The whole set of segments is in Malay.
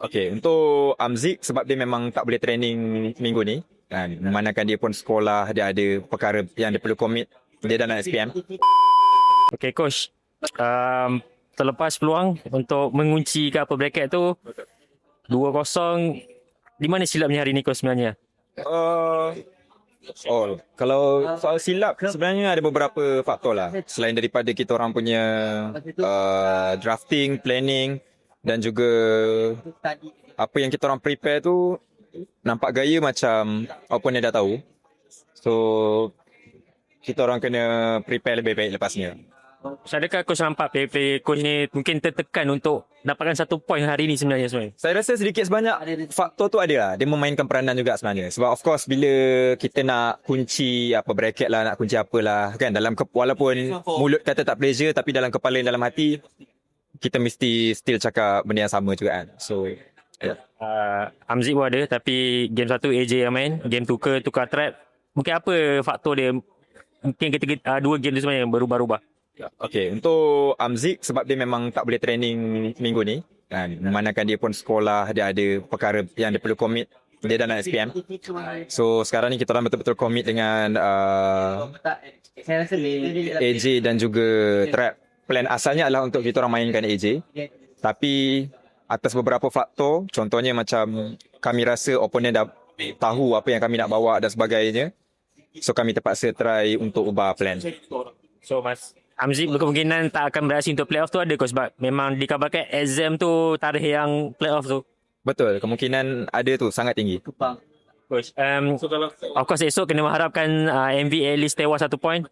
Okay, untuk Amzik sebab dia memang tak boleh training minggu ni. Kan, memandangkan dia pun sekolah, dia ada perkara yang dia perlu commit. Dia dah nak SPM. Okay coach, um, terlepas peluang untuk mengunci ke apa bracket tu 2-0 di mana silapnya hari ni coach sebenarnya? Uh, oh, kalau soal silap sebenarnya ada beberapa faktor lah. Selain daripada kita orang punya uh, drafting, planning dan juga apa yang kita orang prepare tu nampak gaya macam opponent dah tahu. So kita orang kena prepare lebih baik lepasnya. So, adakah coach nampak player-player coach ni mungkin tertekan untuk dapatkan satu point hari ni sebenarnya sebenarnya? Saya rasa sedikit sebanyak faktor tu ada lah. Dia memainkan peranan juga sebenarnya. Sebab of course bila kita nak kunci apa bracket lah, nak kunci apalah kan dalam walaupun mulut kata tak pleasure tapi dalam kepala dalam hati kita mesti still cakap benda yang sama juga kan. So yeah. Uh, Amzik pun ada tapi game satu AJ yang main, game tukar tukar trap. Mungkin apa faktor dia mungkin ketiga uh, dua game tu sebenarnya berubah-ubah. Okay, untuk Amzik sebab dia memang tak boleh training minggu ni. Kan, memandangkan dia pun sekolah, dia ada perkara yang dia perlu commit. Dia dah nak SPM. So sekarang ni kita orang betul-betul commit dengan uh, AJ dan juga Trap. Plan asalnya adalah untuk kita orang mainkan AJ. Tapi atas beberapa faktor, contohnya macam kami rasa opponent dah tahu apa yang kami nak bawa dan sebagainya. So kami terpaksa try untuk ubah plan. So Mas Amzik berkemungkinan tak akan berhasil untuk playoff tu ada coach sebab memang dikabarkan exam tu tarikh yang playoff tu. Betul, kemungkinan ada tu sangat tinggi. Coach, um, of course esok kena mengharapkan uh, MV at least tewas satu point.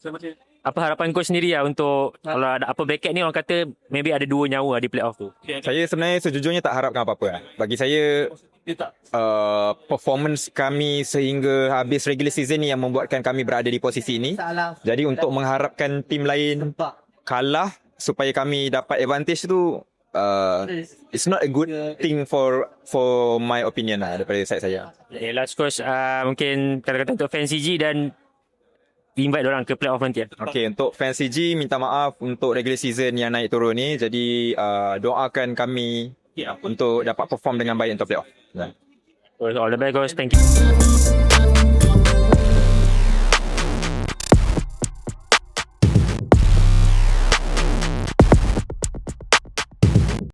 Apa harapan coach sendiri lah untuk kalau ada apa bracket ni orang kata maybe ada dua nyawa di playoff tu. Saya sebenarnya sejujurnya tak harapkan apa-apa lah. Bagi saya uh, performance kami sehingga habis regular season ni yang membuatkan kami berada di posisi ini. Jadi untuk mengharapkan tim lain kalah supaya kami dapat advantage tu uh, it's not a good thing for for my opinion lah daripada side saya. Okay, last coach uh, mungkin kata-kata untuk fan CG dan invite orang ke playoff nanti. ya. Okay, untuk fans CG minta maaf untuk regular season yang naik turun ni. Jadi uh, doakan kami untuk dapat perform dengan baik untuk playoff. Yeah. All the best coach. Thank you.